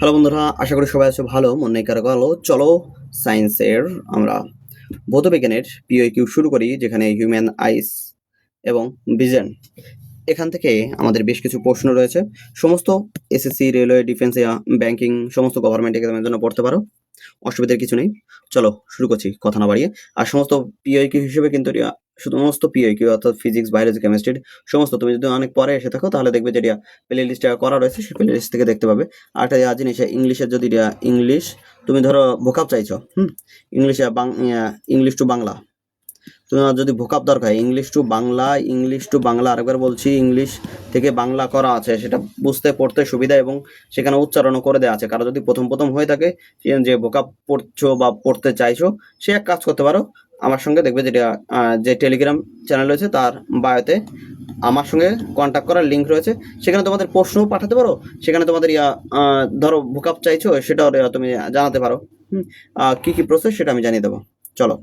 Hello বন্ধুরা, আশা করি সবাই আছে ভালো, মনে কারও ভালো। চলো সায়েন্সের আমরা ভৌতবিজ্ঞানের পিওই কিউ শুরু করি, যেখানে হিউম্যান আইস এবং ভিজন এখান থেকে আমাদের বেশ কিছু প্রশ্ন রয়েছে। সমস্ত এসএসসি রেলওয়ে ডিফেন্স ব্যাংকিং সমস্ত গভর্নমেন্ট এক্সামের জন্য পড়তে পারো। অসুবিধার কিছু নেই। চলো শুরু করছি কথা না বাড়িয়ে। আর সমস্ত পিআই কিউ হিসেবে কিন্তু সমস্ত পিআই কিউ অর্থাৎ ফিজিক্স বায়োলজি কেমিস্ট্রি সমস্ত তুমি যদি অনেক পরে এসে থাকো তাহলে দেখবে যে এটা প্লে লিস্টটা করা রয়েছে, সেই প্লে লিস্ট থেকে দেখতে পাবে। আর একটা জিনিস ইংলিশের যদি ইংলিশ তুমি ধরো ভোকাপ চাইছো, হুম? ইংলিশে ইংলিশ টু বাংলা তোমার যদি ভোকাপ দরকার English to Bangla English to Bangla, আরেকবার বলছি ইংলিশ থেকে বাংলা করা আছে, সেটা বুঝতে, পড়তে সুবিধা এবং সেখানে উচ্চারণও করে দেওয়া আছে। কারও যদি প্রথম প্রথম হয়ে থাকে যে ভোকাপ পড়ছো বা পড়তে চাইছো, সে এক কাজ করতে পারো। আমার সঙ্গে দেখবে যেটা যে টেলিগ্রাম চ্যানেল রয়েছে, তার বায়োতে আমার সঙ্গে কন্ট্যাক্ট করার লিঙ্ক রয়েছে। সেখানে তোমাদের প্রশ্নও পাঠাতে পারো। সেখানে তোমাদের, ইয়া ধরো ভোকাপ চাইছো, সেটাও, তুমি জানাতে পারো। কি কি প্রসেস সেটা আমি জানিয়ে দেবো। চলো।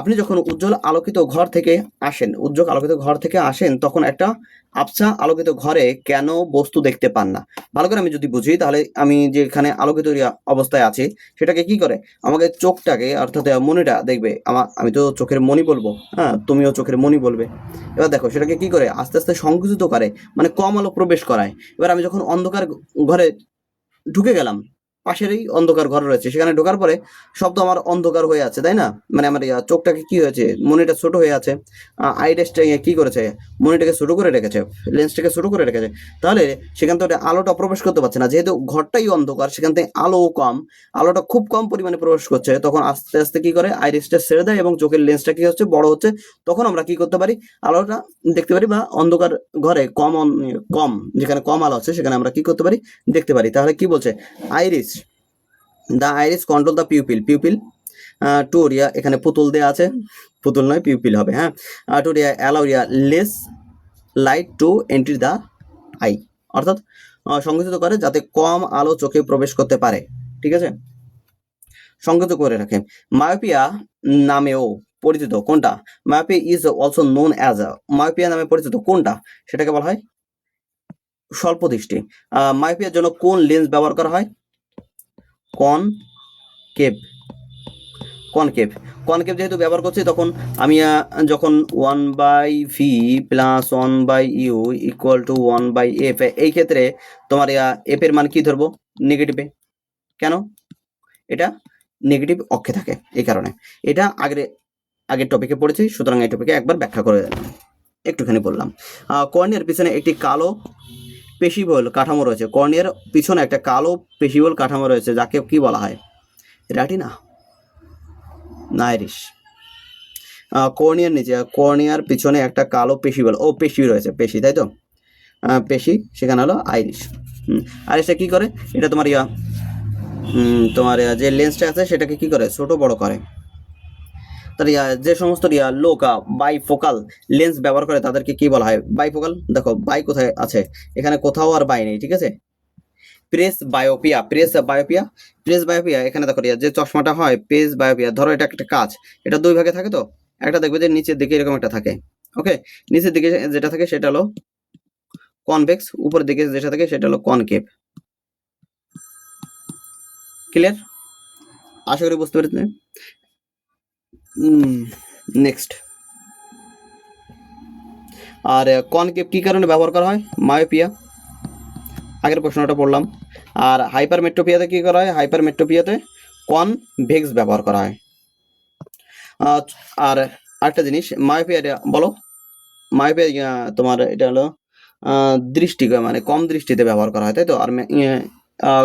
আপনি যখন উজ্জ্বল আলোকিত ঘর থেকে আসেন উজ্জ্বল আলোকিত ঘর থেকে আসেন, তখন একটা আবছা আলোকিত ঘরে কেন বস্তু দেখতে পান না? ভালো করে আমি যদি বুঝি, তাহলে আমি যেখানে আলোকিত অবস্থায় আছি, সেটাকে কি করে? আমাকে চোখটাকে, অর্থাৎ মনিটা দেখবে। আমার আমি তো চোখের মনি বলব। হ্যাঁ তুমিও চোখের মনি বলবে। এবার দেখো, সেটাকে কি করে? আস্তে আস্তে সংকুচিত করে মানে কম আলো প্রবেশ করায়। এবার আমি যখন অন্ধকার ঘরে ঢুকে গেলাম পাশেরই অন্ধকার ঘর রয়েছে। সেখানে ঢোকার পরে তো আমার অন্ধকার হয়ে আছে, তাই না? মানে আমার চোখটাকে কি হয়েছে? মনিটা ছোট হয়ে আছে। আইডেসটা কি করেছে? মনিটাকে ছোট করে রেখেছে লেন্সটাকে ছোট করে রেখেছে। তাহলে সেখান থেকে আলোটা প্রবেশ করতে পারছে না। যেহেতু ঘরটাই অন্ধকার, সেখান থেকে আলো কম। আলোটা খুব কম পরিমাণে প্রবেশ করছে। তখন আস্তে আস্তে কি করে? আইরিসটা ছেড়ে দেয় এবং চোখের লেন্সটা কি হচ্ছে? বড় হচ্ছে। তখন আমরা কি করতে পারি? আলোটা দেখতে পারি বা অন্ধকার ঘরে কম কম, যেখানে কম আলো আছে, সেখানে আমরা কি করতে পারি? দেখতে পারি। তাহলে কি বলছে? Iris the iris control the pupil pupil to ওরিয়া এখানে পুতুল দেওয়া আছে। পুতুল নয় পিউপিল হবে হ্যাঁ? টু ওরিয়া allow Riya less light to entry the eye অর্থাৎ আহ, সংকুচিত করে যাতে কম আলো চোখে প্রবেশ করতে পারে। ঠিক আছে? সংকুচিত করে রাখে। মায়োপিয়া নামেও পরিচিত। কোনটা? Myopia is also known as myopia নামে পরিচিত। কোনটা? সেটাকে বলা হয় স্বল্প দৃষ্টি মায়োপিয়ার জন্য কোন লেন্স ব্যবহার করা হয়? কন কেপ কনকেভ। কনকেভ যেহেতু ব্যবহার করছি, তখন আমি যখন one by v plus one by u equal to one by f এই ক্ষেত্রে তোমার এফ এর মান কি ধরবো? নেগেটিভে কেন? এটা নেগেটিভ অক্ষে থাকে, এই কারণে। এটা আগের আগের টপিকে পড়েছি, সুতরাং এই টপিকে একবার ব্যাখ্যা করে একটুখানি বললাম। কর্নিয়ার পিছনে একটি কালো পেশিবল কাঠামো রয়েছে। কর্নিয়ার পিছনে একটা কালো পেশিবল কাঠামো রয়েছে, যাকে কি বলা হয়? র্যাটিনা না আইরিশ কর্নিয়ার নিচে কর্নিয়ার পিছনে একটা কালো পেশি বল ও পেশি রয়েছে, পেশি, তাই তো? পেশি, সেখানে হলো আইরিশ। আইরিশটা কি করে? এটা তোমার ইয়া তোমার যে লেন্সটা আছে, সেটাকে কি করে? ছোট বড় করে। যে সমস্ত লোক বাইফোকাল লেন্স ব্যবহার করে তাদেরকে কি বলা হয়? বাইফোকাল দেখো বাই কোথায় আছে? এখানে কোথাও আর বাই নেই, ঠিক আছে? Presbyopia presbyopia presbyopia এখানে দেখো যে চশমাটা হয় প্রেস বায়োপিয়া ধরো এটা একটা কাজ, এটা দুই ভাগে থাকে তো? একটা দেখবে যে নিচের দিকে এরকম একটা থাকে ওকে নিচের দিকে যেটা থাকে সেটা হলো কনভেক্স উপরের দিকে যেটা থাকে সেটা হলো কনকেভ ক্লিয়ার আশা করি বুঝতে পেরেছেন? নেক্সট আর কনকেভ কী কারণে ব্যবহার করা হয়? মায়োপিয়া আগের প্রশ্নটা পড়লাম। আর হাইপার মেট্রোপিয়াতে কি করা হয়? হাইপার মেট্রোপিয়াতে কনভেক্স ব্যবহার করা হয়। আহ, আর আরেকটা জিনিস মায়োপিয়া বলো। মায়োপিয়া তোমার এটা হলো দৃষ্টি মানে কম দৃষ্টিতে ব্যবহার করা হয় তাই তো? আর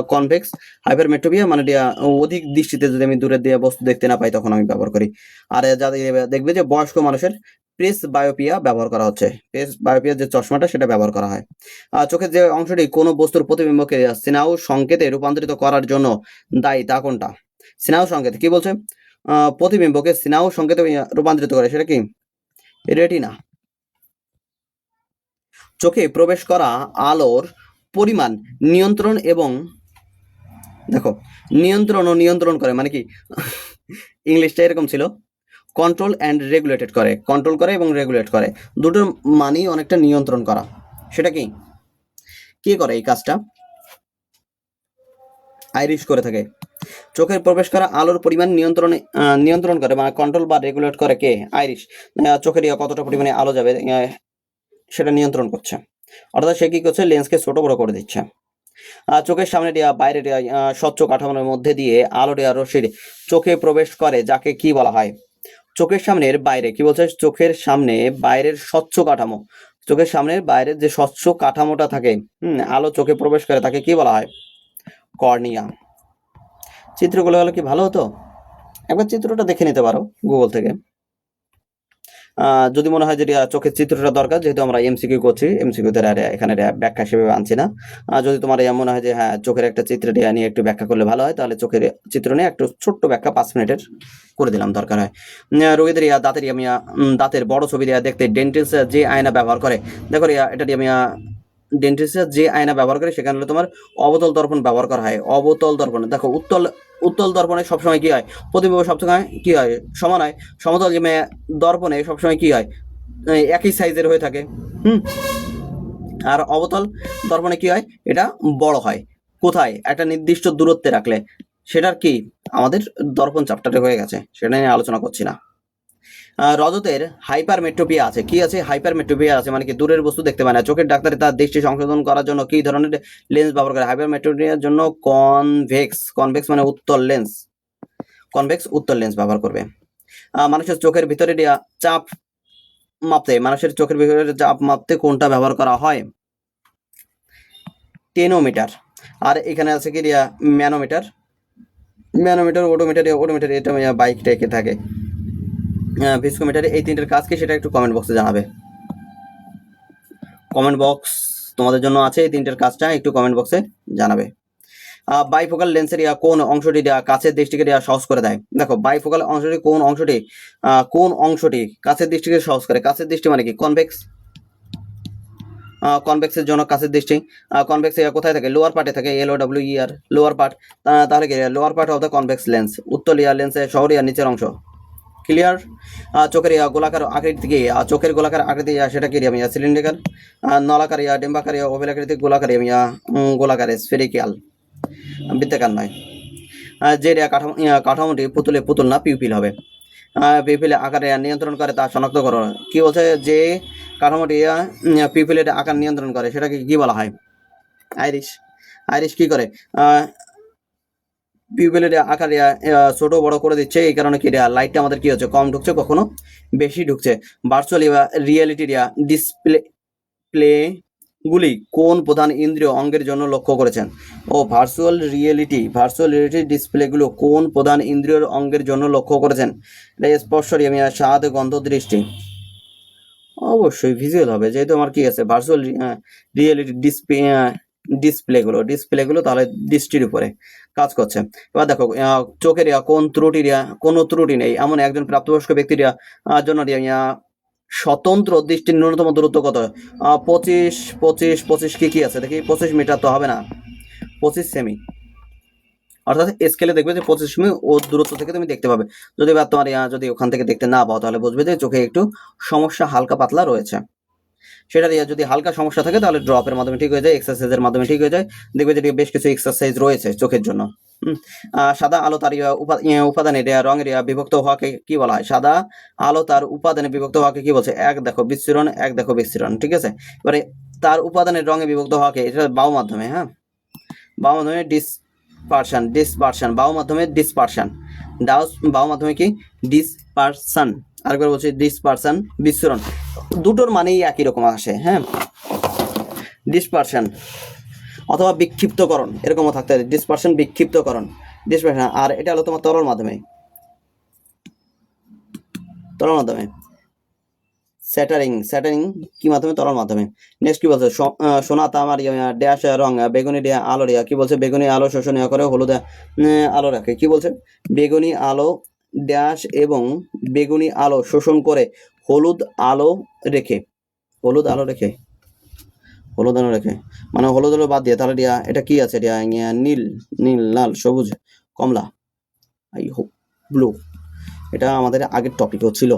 কনভেক্স হাইপার মেট্রোপিয়া মানে অধিক দৃষ্টিতে যদি আমি দূরের দিয়ে বস্তু দেখতে না পাই তখন আমি ব্যবহার করি। আর যাদের দেখবে যে বয়স্ক মানুষের প্রেস বায়োপিয়া ব্যবহার করা হচ্ছে। প্রেস বায়োপিয়ার যে চশমাটা সেটা ব্যবহার করা হয়। আহ, চোখের যে অংশটি কোনো বস্তুর প্রতিবিম্বকে সিনাউ সংকেতে রূপান্তরিত করার জন্য দায়ী তা কোনটা? সিনাউ সংকেত কি বলছে? প্রতিবিম্বকে সিনাউ সংকেতে রূপান্তরিত করে সেটা কি? রেটিনা। চোখে প্রবেশ করা আলোর পরিমাণ, নিয়ন্ত্রণ এবং, দেখো, নিয়ন্ত্রণ ও নিয়ন্ত্রণ করে মানে কি? ইংলিশটা এরকম ছিল কন্ট্রোল অ্যান্ড রেগুলেটেড করে কন্ট্রোল করে এবং রেগুলেট করে। দুটোর মানেই অনেকটা নিয়ন্ত্রণ করা। সেটা কি? কে করে এই কাজটা? আইরিশ করে থাকে। চোখের প্রবেশ করা আলোর পরিমাণ নিয়ন্ত্রণে নিয়ন্ত্রণ করে মানে কন্ট্রোল বা রেগুলেট করে কে? আইরিশ। চোখের কতটা পরিমাণে আলো যাবে সেটা নিয়ন্ত্রণ করছে। অর্থাৎ সে কি করছে? লেন্সকে ছোট বড় করে দিচ্ছে। চোখের সামনে দিয়া বাইরে আহ, স্বচ্ছ কাঠামোর মধ্যে দিয়ে আলো দেওয়া রশ্মির চোখে প্রবেশ করে যাকে কি বলা হয়? চোখের সামনের বাইরে কি বলছে? চোখের সামনে বাইরের স্বচ্ছ কাঠামো। চোখের সামনের বাইরের যে স্বচ্ছ কাঠামোটা থাকে হুম আলো চোখে প্রবেশ করে তাকে কি বলা হয়? কর্নিয়া। চিত্রগুলো হলে কি ভালো হতো? একবার চিত্রটা দেখে নিতে পারো গুগল থেকে। যদি মনে হয় যে চোখের চিত্রটা দরকার, যেহেতু আমরা এমসিকিউ করছি এমসিকিউ তে আর এখানে ব্যাখ্যা হিসেবে আনছি না। যদি তোমার এমন মনে হয় যে হ্যাঁ চোখের একটা চিত্র দিয়ে নিয়ে একটু ব্যাখ্যা করলে ভালো হয়, তাহলে চোখের চিত্র নিয়ে একটু ছোট্ট ব্যাখ্যা পাঁচ মিনিটের করে দিলাম দরকার হয়। রোগীদের ইয়া, দাঁতের ইয়া দাঁতের বড় ছবি দেওয়া দেখতে ডেন্টিস্ট যে আয়না ব্যবহার করে। দেখো ইয়া এটা দিয়ে মিয়া ডেন্টিস্ট যে আয়না ব্যবহার করে, সেখানে তোমার অবতল দর্পণ ব্যবহার করা হয়। অবতল দর্পণে। দেখো, উত্তল উত্তল দর্পণে সবসময় কি হয়? প্রতিবিম্ব সবসময় কি হয়? সমান হয়। সমতল যে দর্পণে সবসময় কি হয়? একই সাইজের হয়ে থাকে। হুম? আর অবতল দর্পণে কি হয়? এটা বড় হয়। কোথায়? একটা নির্দিষ্ট দূরত্বে রাখলে। সেটার কি? আমাদের দর্পণ চ্যাপ্টারে হয়ে গেছে। সেটা নিয়ে আলোচনা করছি না। রজতের হাইপার মেট্রোপিয়া আছে। কি আছে? হাইপার মেট্রোপিয়া আছে মানে কি দূরের বস্তু দেখতে পায় না। চোখের ডাক্তারে তার দৃষ্টি সংশোধন করার জন্য কি ধরনের লেন্স ব্যবহার করে? হাইপার মেট্রোপিয়ার জন্য কনভেক্স কনভেক্স মানে উত্তল লেন্স কনভেক্স উত্তল লেন্স ব্যবহার করবে। মানুষের চোখের ভিতরে চাপ মাপতে, মানুষের চোখের ভিতরে চাপ মাপতে কোনটা ব্যবহার করা হয়? টেনোমিটার। আর এখানে আছে কি ম্যানোমিটার। ম্যানোমিটার ওডোমিটার ওডোমিটার এটা বাইক টেকে থাকে। ভিসকোমিটার এই তিনটের কাজ কি সেটা একটু কমেন্ট বক্সে জানাবে। কমেন্ট বক্স তোমাদের জন্য আছে এই তিনটের কাজটা, একটু কমেন্ট বক্সে জানাবে। বাইফোকাল লেন্সের ইয়া কোন অংশটি দেয়া কাছের দৃষ্টিকে দেয়া সহজ করে দেয়? দেখো বাইফোকাল অংশটি কোন অংশটি কোন অংশটি কাছের দৃষ্টিকে সহজ করে? কাছের দৃষ্টি মানে কি? কনভেক্স কনভেক্সের জন্য কাছের দৃষ্টি। কনভেক্স কোথায় থাকে? লোয়ার পার্টে থাকে এল ও ডাব্লিউ ইয়ার লোয়ার পার্ট তাহলে কি? Lower part of the convex lens উত্তল ইয়ার লেন্সের শহর ইয়ার নিচের অংশ। ক্লিয়ার চোখের গোলাকার আকৃতি কি আহ, চোখের গোলাকার আকৃতি সেটা কি আমি সিলিন্ডার নলাকার ডিম্বাকার ওভেল আকৃতি গোলাকার গোলাকার স্ফেরিক্যাল বৃত্তাকার নয়। যে কাঠামো কাঠামোটি পুতুলে পুতুল না পিউপিল হবে। পিউপিলে আকারে নিয়ন্ত্রণ করে তা শনাক্ত করো। কি বলছে? যে কাঠামোটি পিউপিলের আকার নিয়ন্ত্রণ করে সেটাকে কি বলা হয়? আইরিশ। আইরিশ কি করে? আহ, পিউপিলের আকার ছোট বড় করে দিচ্ছে। এই কারণে কি লাইটটা আমাদের কি হচ্ছে কম ঢুকছে কখনো বেশি ঢুকছে। ভার্চুয়াল রিয়েলিটি ডিসপ্লে প্লে গুলি কোন প্রধান ইন্দ্রিয় অঙ্গের জন্য লক্ষ্য করেছেন? ও ভার্চুয়াল রিয়েলিটি ভার্চুয়াল রিয়েলিটি ডিসপ্লেগুলো কোন প্রধান ইন্দ্রিয়র অঙ্গের জন্য লক্ষ্য করেছেন? এটা আমি স্বাদ গন্ধ দৃষ্টি। অবশ্যই ভিজুয়াল হবে যেহেতু আমার কি আছে ভার্চুয়াল রিয়েলিটি ডিসপ্লে ডিসপ্লেগুলো ডিসপ্লেগুলো তাহলে দৃষ্টির উপরে কাজ করছে। এবার দেখো চোখের কোন ত্রুটির কোনো ত্রুটি নেই। এমন একজন প্রাপ্তবয়স্ক ব্যক্তির জন্য ইয়া, স্বতন্ত্র দৃষ্টির ন্যূনতম দূরত্ব কত? পঁচিশ পঁচিশ পঁচিশ কি কি আছে? দেখি পঁচিশ মিটার তো হবে না। পঁচিশ সেমি অর্থাৎ স্কেলে দেখবে যে পঁচিশ সেমি ও দূরত্ব থেকে তুমি দেখতে পাবে। যদি বা তোমার যদি ওখান থেকে দেখতে না পাও তাহলে বুঝবে যে চোখে একটু সমস্যা হালকা পাতলা রয়েছে। সেটা দিয়ে যদি হালকা সমস্যা থাকে তাহলে ড্রপের মাধ্যমে ঠিক হয়ে যায় এক্সারসাইজের মাধ্যমে ঠিক হয়ে যায়। দেখবে যে বেশ কিছু এক্সারসাইজ রয়েছে চোখের জন্য। সাদা আলো তার ইয়া উপা- উপাদানে ইয়া রঙের বিভক্ত হওয়াকে কি বলা হয়? সাদা আলো তার উপাদানে বিভক্ত হওয়াকে কি বলছে? এক দেখো বিচ্ছিরণ, এক দেখো বিচ্ছিরণ, ঠিক আছে? এবারে তার উপাদানের রঙে বিভক্ত হওয়াকে, এটা বাউ মাধ্যমে হ্যাঁ? বাউ মাধ্যমে ডিসপারশন ডিসপারশন বাউ মাধ্যমে ডিসপারশন ডাউস বাউ মাধ্যমে কি? ডিসপারশন আরেকবার বলছি ডিসপারশন বিচ্ছুরণ। দুটোর মানেই একই রকম আসে হ্যাঁ? ডিসপারশন অথবা বিক্ষিপ্তকরণ, এরকমও থাকতে পারে। ডিসপারশন বিক্ষিপ্তকরণ ডিসপারশন আর এটা হলো তোমার তরল মাধ্যমে। তরল মাধ্যমে। স্যাটারিং স্যাটারিং কি মাধ্যমে? তরল মাধ্যমে। নেক্সট কি বলছে? সোনা, তামার ড্যাশ, রং, বেগুনি আলো, রিয়া। কি বলছে? বেগুনি, আলো, শোষণীয় করে, হলুদ আলো রাখে। কি বলছে? বেগুনি, আলো, ড্যাশ এবং বেগুনি, আলো, শোষণ করে হলুদ আলো রেখে হলুদ আলো রেখে হলুদ আলো রেখে মানে হলুদ আলো বাদ দিয়ে তাহলে রিয়া এটা কি আছে ইয়া, নীল নীল লাল সবুজ কমলা আই হোপ ব্লু এটা আমাদের আগের টপিকও ছিল।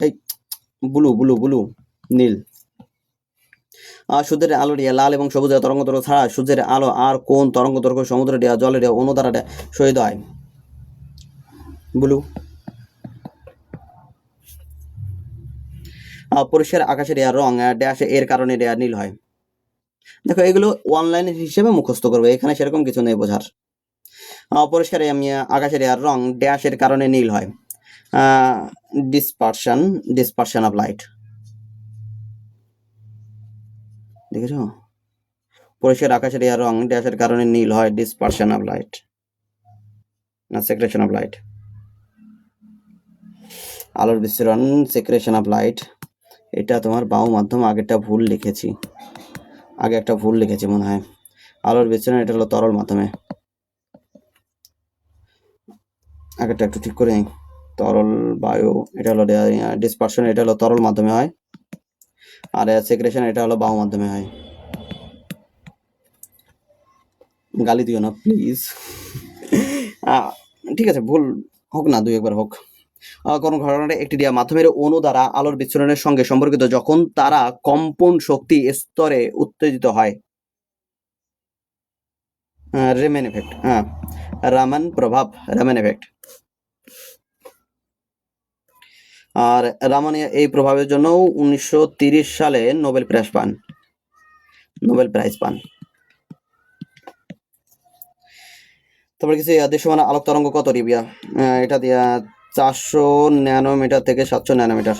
এই ব্লু ব্লু ব্লু নীল। আহ, সূর্যের আলো দিয়া লাল এবং সবুজ তরঙ্গ দৈর্ঘ্য ছাড়া সূর্যের আলো আর কোন তরঙ্গ দৈর্ঘ্য সমুদ্র দিয়া জলে দিয়া অণু দ্বারা শহীদ হয়? ব্লু। পরিষ্কার আকাশের রং ড্যাশ এর কারণে নীল হয়। দেখো, এগুলো অনলাইন হিসেবে মুখস্থ করবে, এখানে সেরকম কিছু নেই বোঝার। পরিষ্কার আমি আকাশের রং ড্যাশ এর কারণে নীল হয়। ডিসপারশন ডিসপারশন অফ লাইট দেখেছ? পরিষ্কার আকাশের রং ড্যাশের কারণে নীল হয় ডিসপারশন অফ লাইট না সেক্রেশন অফ লাইট আলোর বিস্তরণ সেক্রেশন অফ লাইট এটা তোমার বাহু মাধ্যম, আগেরটা ভুল লিখেছি। আগে একটা ভুল লিখেছি মনে হয়। আলোর বিস্তরণ এটা হলো তরল মাধ্যমে। আগেরটা একটু ঠিক করে নিই। তরল বায়ু, এটা হলো ডিসপারশন এটা হলো তরল মাধ্যমে হয়। আর সেক্রেশন এটা হলো বায়ু মাধ্যমে হয়। গালি দিও না প্লিজ ঠিক আছে, ভুল হোক না, দুই একবার হোক। কোনো ঘটনাটা একটি দিয়া মাধ্যমের অণু দ্বারা আলোর বিচ্ছুরণের সঙ্গে সম্পর্কিত যখন তারা কম্পন শক্তি স্তরে উত্তেজিত হয়। রেমেন এফেক্ট হ্যাঁ। রামান প্রভাব রামান এফেক্ট আর রামান এই প্রভাবের জন্য উনিশশো সালে নোবেল প্রাইজ পান। নোবেল প্রাইজ পান। তারপরে কিছু দৃশ্যমান আলোক তরঙ্গ কত রিবিয়া এটা দিয়া চারশো ন্যানোমিটার থেকে সাতশো ন্যানোমিটার।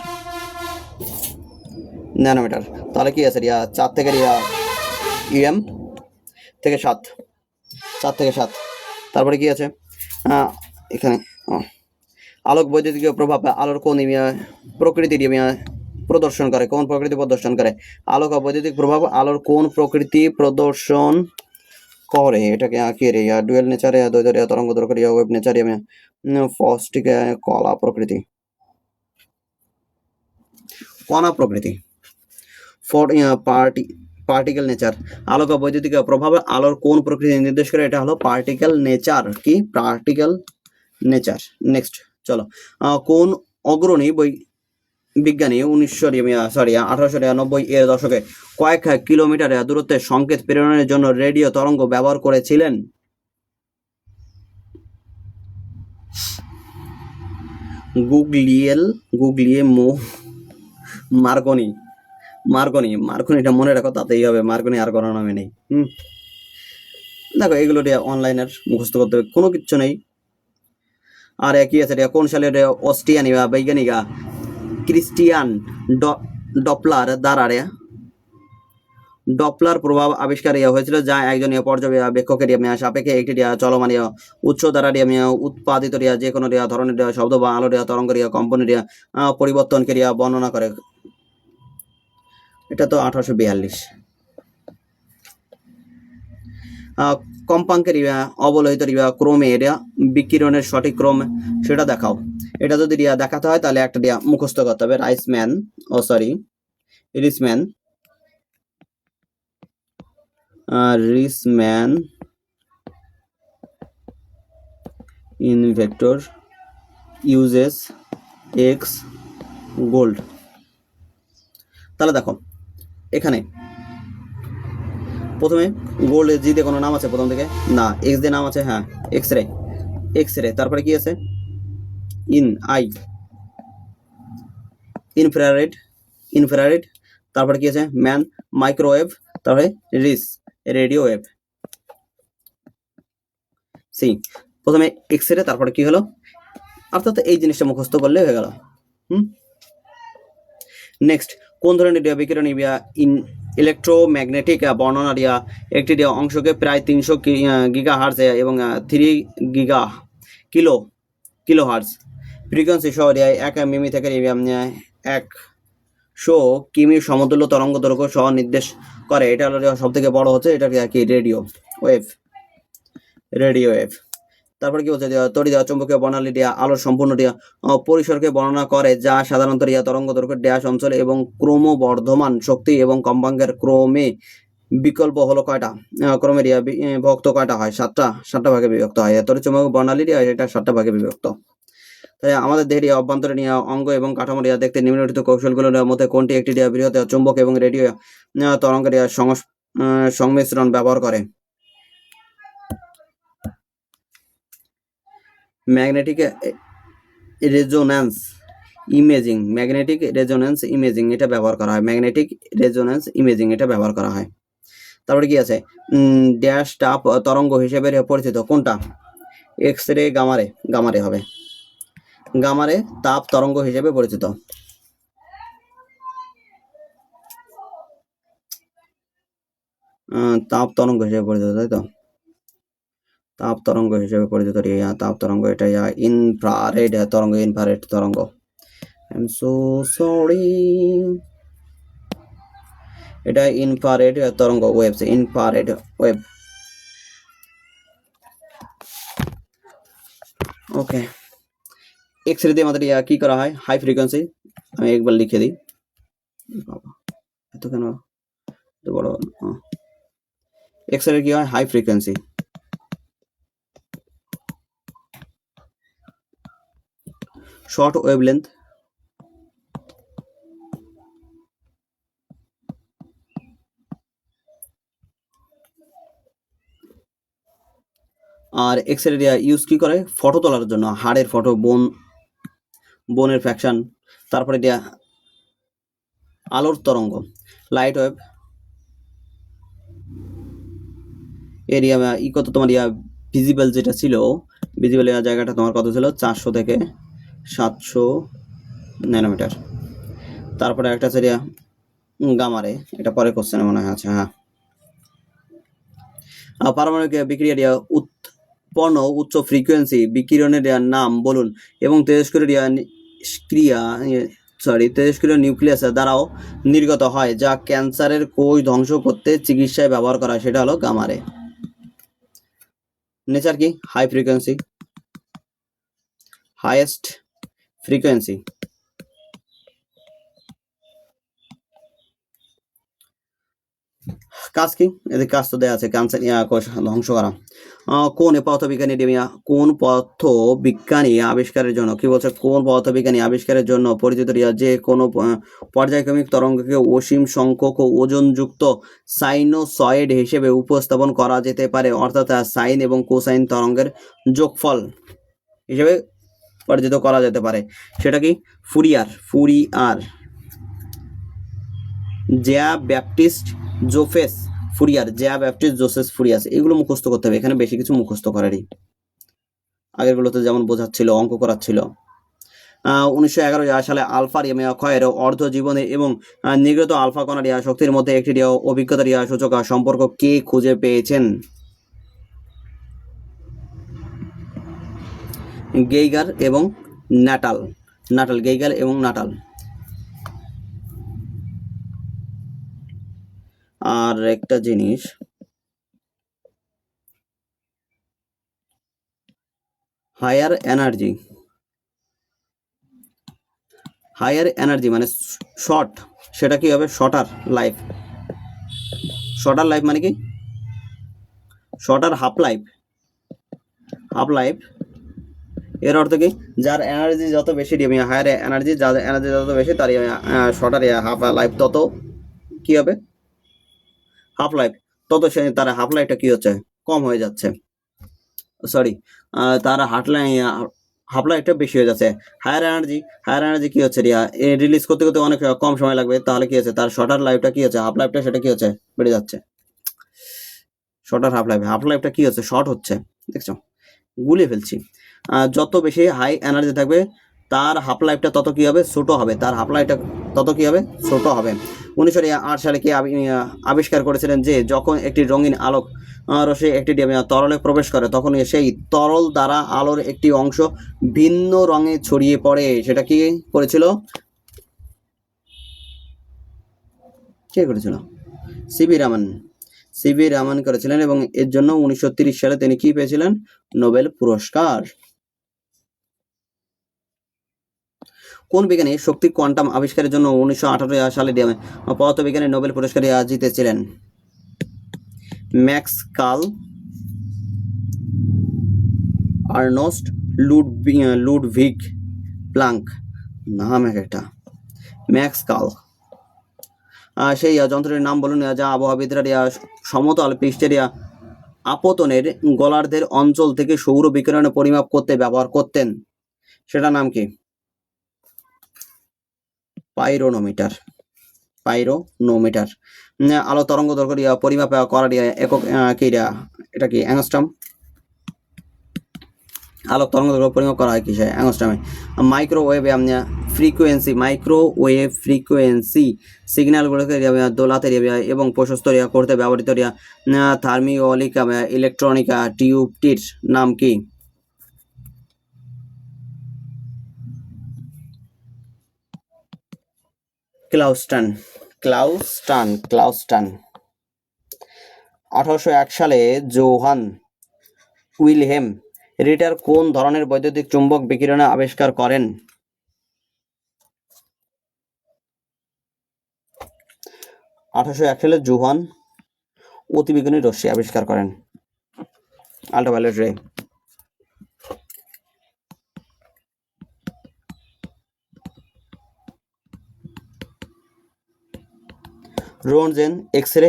ন্যানোমিটার। তাহলে কি আছে রিয়া? চার থেকে রিয়া ইএম থেকে সাত। চার থেকে সাত। তারপরে কি আছে? এখানে আলোক বৈদ্যুতিক প্রভাব আলোর কোন প্রকৃতির প্রদর্শন করে কোন প্রকৃতি প্রদর্শন করে। আলোক বৈদ্যুতিক প্রভাব, আলোর কোন প্রকৃতি প্রদর্শন করে, এটাকে কি রে ডুয়েল নেচারে দ্বৈত রে তরঙ্গ দৈর্ঘ্য রে ওয়েব নেচারে ফস্টিক কলা প্রকৃতি। কণা প্রকৃতি। ফর পার্টি পার্টিকেল নেচার আলোক বৈদ্যুতিক প্রভাব আলোর কোন প্রকৃতি নির্দেশ করে? এটা হলো পার্টিকেল নেচার কি? পার্টিকেল নেচার নেক্সট চলো। কোন অগ্রণী বই বিজ্ঞানী উনিশশো সরি আঠারোশো নব্বই এর দশকে কয়েক কিলোমিটার দূরত্বে সংকেত প্রেরণের জন্য রেডিও তরঙ্গ ব্যবহার করেছিলেন। গুগলিয়েল, গুগলিয়ে মো মার্গনি। মার্গনি, মার্গনিটা মনে রাখো, তাতেই হবে, মার্গনি আর কোনো নামে নেই। হুম। দেখো, এগুলো অনলাইনের মুখস্থ করতে হবে, কোনো কিচ্ছু নেই। আর একই আছে কোন সালের অস্ট্রিয়ানি বা বৈজ্ঞানিকা? ক্রিস্টিয়ান ডপলার দ্বারা ডপলার প্রভাব আবিষ্কার ইয়া হয়েছিল যা একজন পর্যবেক্ষকের ইয়া সাপেক্ষে একটি ইয়া চলমান ইয়া উৎস দ্বারা ইয়া উৎপাদিত ইয়া যে কোনো ইয়া ধরনের ইয়া শব্দ বা আলো ইয়া তরঙ্গের ইয়া কম্পনের ইয়া আহ, পরিবর্তনকে ইয়া বর্ণনা করে। এটা তো আঠারোশো বিয়াল্লিশ। কম্পাঙ্কের অবলোহিত ইয়া ক্রমে এটা বিকিরণের সঠিক ক্রম সেটা দেখাও। এটা যদি রিয়া দেখাতে হয়, তাহলে একটা রিয়া মুখস্থ করতে হবে। রাইসম্যান, ও sorry, Risman Risman inventor, uses, X, gold. তাহলে দেখো, এখানে প্রথমে গোল্ড জি দিয়ে কোনো নাম আছে প্রথম থেকে? না এক্স দিয়ে নাম আছে হ্যাঁ এক্স রে এক্স রে তারপরে কি আছে? ইন আই ইনফ্রারেড ইনফ্রারেড তারপরে কি আছে? ম্যান মাইক্রোওয়েভ তারপরে রিস রেডিও ওয়েভ সি প্রথমে এক্স রে তারপরে কি হলো? অর্থাৎ এই জিনিসটা মুখস্থ করলে হয়ে গেল, হুম? নেক্সট কোন ধরনের বিকিরণ ইন ইলেকট্রোম্যাগনেটিক বর্ণনা রিয়া একটি অংশকে প্রায় তিনশো গিগা হার্জ এবং three giga kilo kilo hertz frequency সহ এক মিমি থেকে এক শো কিমি সমতুল্য তরঙ্গ দৈর্ঘ্য সহ নির্দেশ করে। এটা সব থেকে বড় হচ্ছে, এটা কি, রেডিও ওয়েভ। Radio wave. তারপর কি বলছে যে তড়িৎ চৌম্বকীয় বর্ণালী দিয়া আলোর সম্পূর্ণ আহ, পরিসরকে বর্ণনা করে যা সাধারণত রিয়া তরঙ্গ দৈর্ঘ্য ড্যাশ অঞ্চলে এবং ক্রমবর্ধমান শক্তি এবং কম্পাঙ্কের ক্রমে বিকল্প হলো কয়টা? ক্রমে রিয়া বিভক্ত কয়টা হয়? সাতটা সাতটা ভাগে বিভক্ত হয়। তড়িৎ চৌম্বক বর্ণালী রিয়া এটা সাতটা ভাগে বিভক্ত। তাই আমাদের দেহের অভ্যন্তরীণ অঙ্গ এবং কাঠামোর ইয়া দেখতে নিম্নলিখিত কৌশলগুলোর মধ্যে কোনটি একটি ইয়া বৃহৎ চুম্বক এবং রেডিও ইয়া সংস- সংমিশ্রণ ব্যবহার করে? Magnetic resonance imaging magnetic resonance imaging এটা ব্যবহার করা হয়। ম্যাগনেটিক রেজোন্যান্স ইমেজিং এটা ব্যবহার করা হয়। তারপরে কি আছে? ড্যাশ টাপ তরঙ্গ হিসেবে পরিচিত কোনটা? এক্স রে গামারে গামারে হবে। গামারে তাপ তরঙ্গ হিসেবে পরিচিত। তাপ তরঙ্গ হিসেবে পরিচিত, তাই তো? তাপ তরঙ্গ হিসেবে পরিচিত ইয়া তাপ তরঙ্গ, এটা ইয়া ইনফ্রারেড তরঙ্গ ইনফ্রারেড তরঙ্গ। এম সো সরি এটা ইনফ্রারেড তরঙ্গ waves infrared wave okay X ray দিয়ে আমাদের, ইয়া, কি করা হয়? হাই ফ্রিকোয়েন্সি আমি একবার লিখে দিই। বাবা, এত কেন? বড় এক্স রে কি হয়? হাই ফ্রিকোয়েন্সি শর্ট ওয়েভলেন্থ আর এক্স রে ইউজ কি করে? ফটো তোলার জন্য। হাড়ের ফটো বোন বোনের ফ্যাকশন তারপরে দিয়া আলোর তরঙ্গ। লাইট ওয়েভ এরিয়া ই কত তোমার ইয়া ভিজিবল যেটা ছিল ভিজিবল জায়গাটা তোমার কত ছিল? চারশো থেকে সাতশো ন্যানোমিটার। তারপরে একটা আছে ইয়া গামারে। এটা পরে কোশ্চেনে মনে হয় আছে হ্যাঁ। পারমাণবিক বিক্রিয়ার ইয়া উৎপন্ন উচ্চ ফ্রিকোয়েন্সি বিকিরণের ইয়া নাম বলুন এবং তেজস্ক্রিয় ইয়া ক্রিয়া সরি তেজস্ক্রিয় নিউক্লিয়াস দ্বারাও নির্গত হয়, যা ক্যান্সারের কোষ ধ্বংস করতে চিকিৎসায় ব্যবহার করা সেটা হলো গামারে। নেচার কি? হাই ফ্রিকোয়েন্সি হাইয়েস্ট ফ্রিকোয়েন্সি কাজ কি এদের কাজ তো দেওয়া আছে ক্যান্সার ধ্বংস করা। কোন পদার্থবিজ্ঞানী ডেমিয়া, কোন পদার্থ বিজ্ঞানী আবিষ্কারের জন্য, কি বলছে? কোন পদার্থবিজ্ঞানী আবিষ্কারের জন্য পরিচিত রিয়া, যে কোনো পর্যায়ক্রমিক তরঙ্গকে অসীম সংখ্যক ও ওজনযুক্ত সাইনোসয়েড হিসেবে উপস্থাপন করা যেতে পারে, অর্থাৎ সাইন এবং কোসাইন তরঙ্গের যোগফল হিসেবে পরিচিত করা যেতে পারে। সেটা কি? Fourier Fourier. Jean Baptiste Joseph Fourier Jean Baptiste Joseph Fourier এগুলো মুখস্থ করতে হবে এখানে বেশি কিছু মুখস্থ করারই আগেরগুলোতে যেমন বোঝাচ্ছিল অঙ্ক করাচ্ছিল। উনিশশো এগারো সালে আলফা রিয়া ক্ষয়ের অর্ধ জীবনে এবং আহ, নির্গত আলফা কণার ইয়া শক্তির মধ্যে একটি রিয়া অভিজ্ঞতার ইয়া সূচক সম্পর্ক কে খুঁজে পেয়েছেন? গেইগার এবং নাটাল নাটাল গেইগার এবং নাটাল। আর একটা জিনিস, হায়ার এনার্জি। হায়ার এনার্জি মানে শর্ট সেটা কি হবে? Shorter life. শর্টার লাইফ মানে কি? Shorter half life. Half life এর অর্থ কি? যার এনার্জি যত বেশি ডিএমই হায়ার এনার্জি যার এনার্জি যত বেশি, তার শর্টার হাফ লাইফ তত কি হবে? হাফ লাইফ তত সে, তার হাফ লাইফটা কি হচ্ছে? কম হয়ে যাচ্ছে। সরি তার হার্ট লাইন হাফ লাইফটা বেশি হয়ে যাচ্ছে। হায়ার এনার্জি হায়ার এনার্জি কি হচ্ছে রিয়া? রিলিজ করতে করতে অনেক কম সময় লাগবে। তাহলে কি হচ্ছে? তার শর্টার লাইফটা কি হচ্ছে? হাফ লাইফটা সেটা কি হচ্ছে? বেড়ে যাচ্ছে। শর্টার হাফ লাইফ হাফ লাইফটা কি হচ্ছে? শর্ট হচ্ছে। দেখছ? গুলিয়ে ফেলছি। যত বেশি হাই এনার্জি থাকবে, তার হাফ লাইফটা তত কি হবে? ছোট হবে। তার হাফ লাইফটা তত কি হবে? ছোট হবে। উনিশশো আট সালে কি আবিষ্কার করেছিলেন যে, যখন একটি রঙিন আলোক রশ্মি একটি তরলে প্রবেশ করে, তখন সেই তরল দ্বারা আলোর একটি অংশ ভিন্ন রঙে ছড়িয়ে পড়ে। সেটা কি করেছিল? কে করেছিল? সিবি রামান। সিবি রামান করেছিলেন এবং এর জন্য উনিশশো সালে তিনি কি পেয়েছিলেন? নোবেল পুরস্কার। কোন বিজ্ঞানী শক্তি কোয়ান্টাম আবিষ্কারের জন্য উনিশশো আঠারো সালে পদার্থবিজ্ঞানী নোবেল পুরস্কার জিতেছিলেন ম্যাক্স কাল আর্নস্ট লুডভি- লুডভিগ প্লাঙ্ক। নাম এক একটা। ম্যাক্স কাল সেই আহ, যন্ত্রটির নাম বলুন যা আবহাওয়াবিদরা সমতল পৃষ্ঠের আহ, আপতনের গোলার্ধের অঞ্চল থেকে সৌর বিকিরণ পরিমাপ করতে ব্যবহার করতেন। সেটা নাম কি? পাইরোনোমিটার পাইরোনোমিটার। আলো তরঙ্গ দৈর্ঘ্য পরিমাপ করার দিয়া একক আহ, এটা? কি অ্যাংস্ট্রম? আলোক তরঙ্গ দৈর্ঘ্য পরিমাপ করা হয় কিসে? অ্যাংস্ট্রমে। মাইক্রোওয়েভ ফ্রিকোয়েন্সি মাইক্রোওয়েভ ফ্রিকোয়েন্সি সিগন্যালগুলোকে দোলাতে এবং প্রশস্ত করতে ব্যবহৃত থার্মিওলিক ইলেকট্রনিক টিউবটির নাম কি? ক্লাউস্টান। ক্লাউস্টান ক্লাউস্টান। আঠারোশো এক সালে জোহান উইলহেম রিটার কোন ধরনের বৈদ্যুতিক চুম্বক বিকিরণে আবিষ্কার করেন? আঠারোশো এক সালে জোহান অতিবেগুনি রশ্মি আবিষ্কার করেন। আল্ট্রাভায়োলেট রে। রোনজেন এক্স রে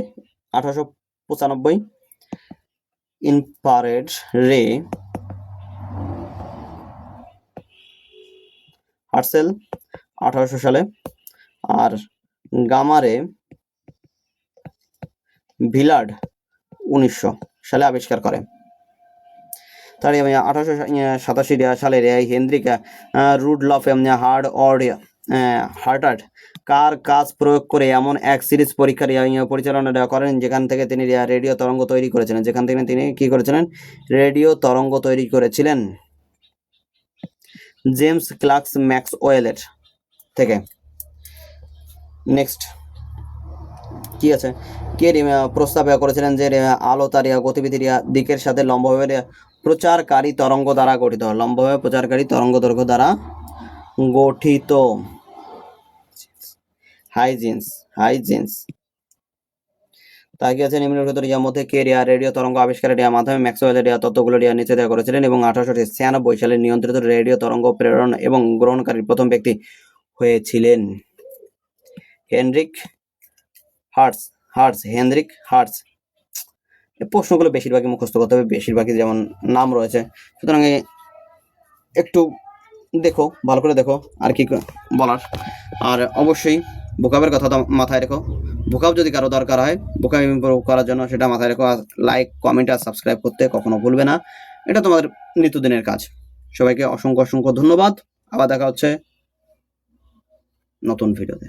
আঠারোশো পঁচানব্বই ইনফ্রারেড রে হার্সেল আঠারোশো সালে, আর গামারে ভিলার্ড উনিশশো সালে আবিষ্কার করে। আমি আঠারোশো সাতাশি সালে হেনরিক রুডলফ হার্ড, অর হার্টার্ড কার কাজ প্রয়োগ করে এমন এক সিরিজ পরীক্ষার ইয়া পরিচালনা করেন, যেখান থেকে তিনি রেডিও তরঙ্গ তৈরি করেছিলেন। যেখান থেকে তিনি কি করেছিলেন? রেডিও তরঙ্গ তৈরি করেছিলেন জেমস ক্লার্কস ম্যাক্স ওয়েলের থেকে। নেক্সট। কি আছে? কে প্রস্তাব করেছিলেন যে আলো তার গতিবিধির দিকের সাথে লম্বভাবে প্রচারকারী তরঙ্গ দ্বারা গঠিত। লম্বভাবে প্রচারকারী তরঙ্গ দৈর্ঘ্য দ্বারা গঠিত। হাইজিন্স হাইজিন্স নিম্নের ভেতর ইয়ার মধ্যে কে রিয়া, রেডিও তরঙ্গ আবিষ্কারের মাধ্যমে ম্যাক্সওয়েলের ইয়া তত্ত্বগুলো রিয়া নিচে দেওয়া করেছিলেন এবং আঠারোশো ছিয়ানব্বই সালে নিয়ন্ত্রিত রেডিও তরঙ্গ প্রেরণ এবং গ্রহণকারীর প্রথম ব্যক্তি হয়েছিলেন। Heinrich Hertz Hertz Heinrich Hertz এই প্রশ্নগুলো বেশিরভাগই মুখস্থ করতে হবে, বেশিরভাগই যেমন নাম রয়েছে। সুতরাং একটু দেখো, ভালো করে দেখো আর ক- বলার। আর অবশ্যই ভোকাবের কথা মাথায় রেখো। বোকাব যদি কারও দরকার হয় ভোকাব ইম্প্রুভ করার জন্য সেটা মাথায় রেখো আর লাইক কমেন্ট আর সাবস্ক্রাইব করতে কখনো ভুলবে না। এটা তোমাদের নিত্যদিনের কাজ। সবাইকে অসংখ্য অসংখ্য ধন্যবাদ। আবার দেখা হচ্ছে নতুন ভিডিওতে